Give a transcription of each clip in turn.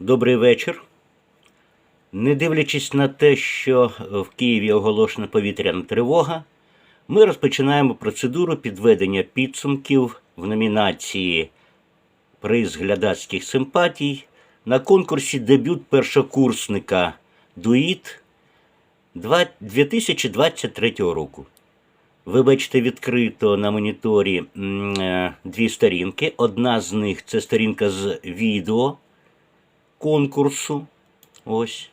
Добрий вечір. Не дивлячись на те, що в Києві оголошена повітряна тривога, ми розпочинаємо процедуру підведення підсумків в номінації Приз глядацьких симпатій на конкурсі дебют першокурсника Дуїт 2023 року. Ви бачите відкрито на моніторі е, дві сторінки. Одна з них це сторінка з відео конкурсу. Ось.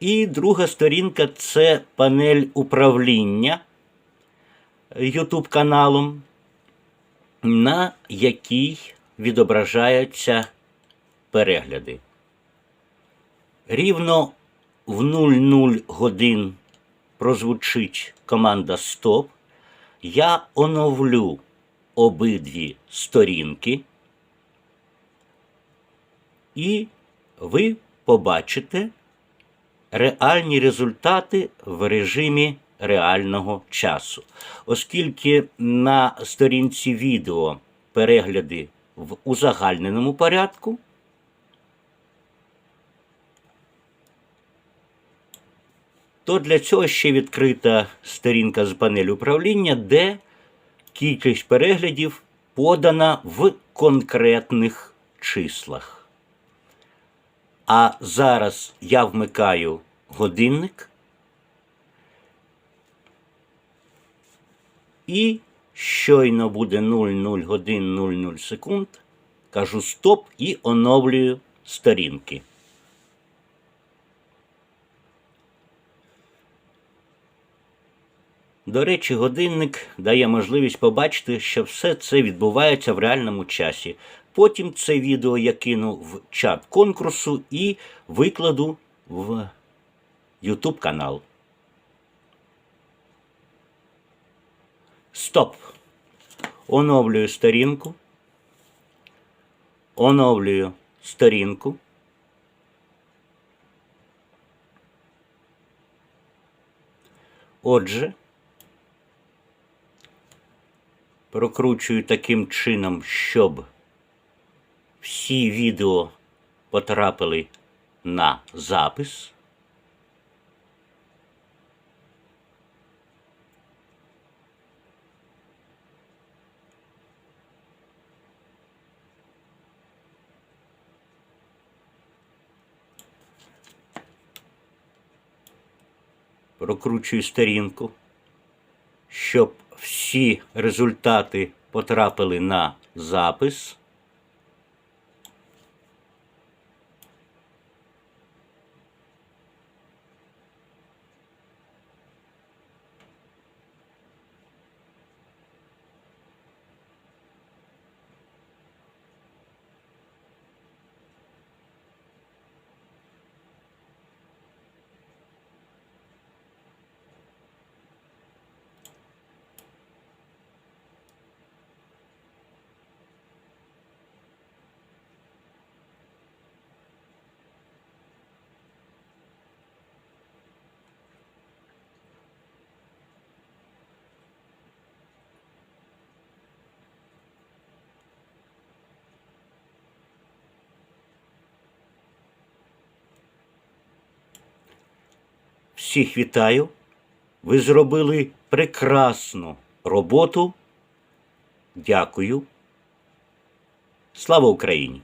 І друга сторінка це панель управління YouTube каналом, на якій відображаються перегляди. Рівно в 00 годин прозвучить команда Стоп. Я оновлю обидві сторінки, і ви побачите реальні результати в режимі реального часу. Оскільки на сторінці відео перегляди в узагальненому порядку, то для цього ще відкрита сторінка з панелі управління, де кількість переглядів подана в конкретних числах. А зараз я вмикаю годинник і щойно буде 00 годин 00 секунд. Кажу стоп і оновлюю сторінки. До речі, годинник дає можливість побачити, що все це відбувається в реальному часі. Потім це відео я кину в чат конкурсу і викладу в YouTube канал. Стоп. Оновлюю сторінку. Оновлюю сторінку. Отже, прокручую таким чином, щоб всі відео потрапили на запис. Прокручую сторінку, щоб всі результати потрапили на запис. Всіх вітаю. Ви зробили прекрасну роботу. Дякую. Слава Україні!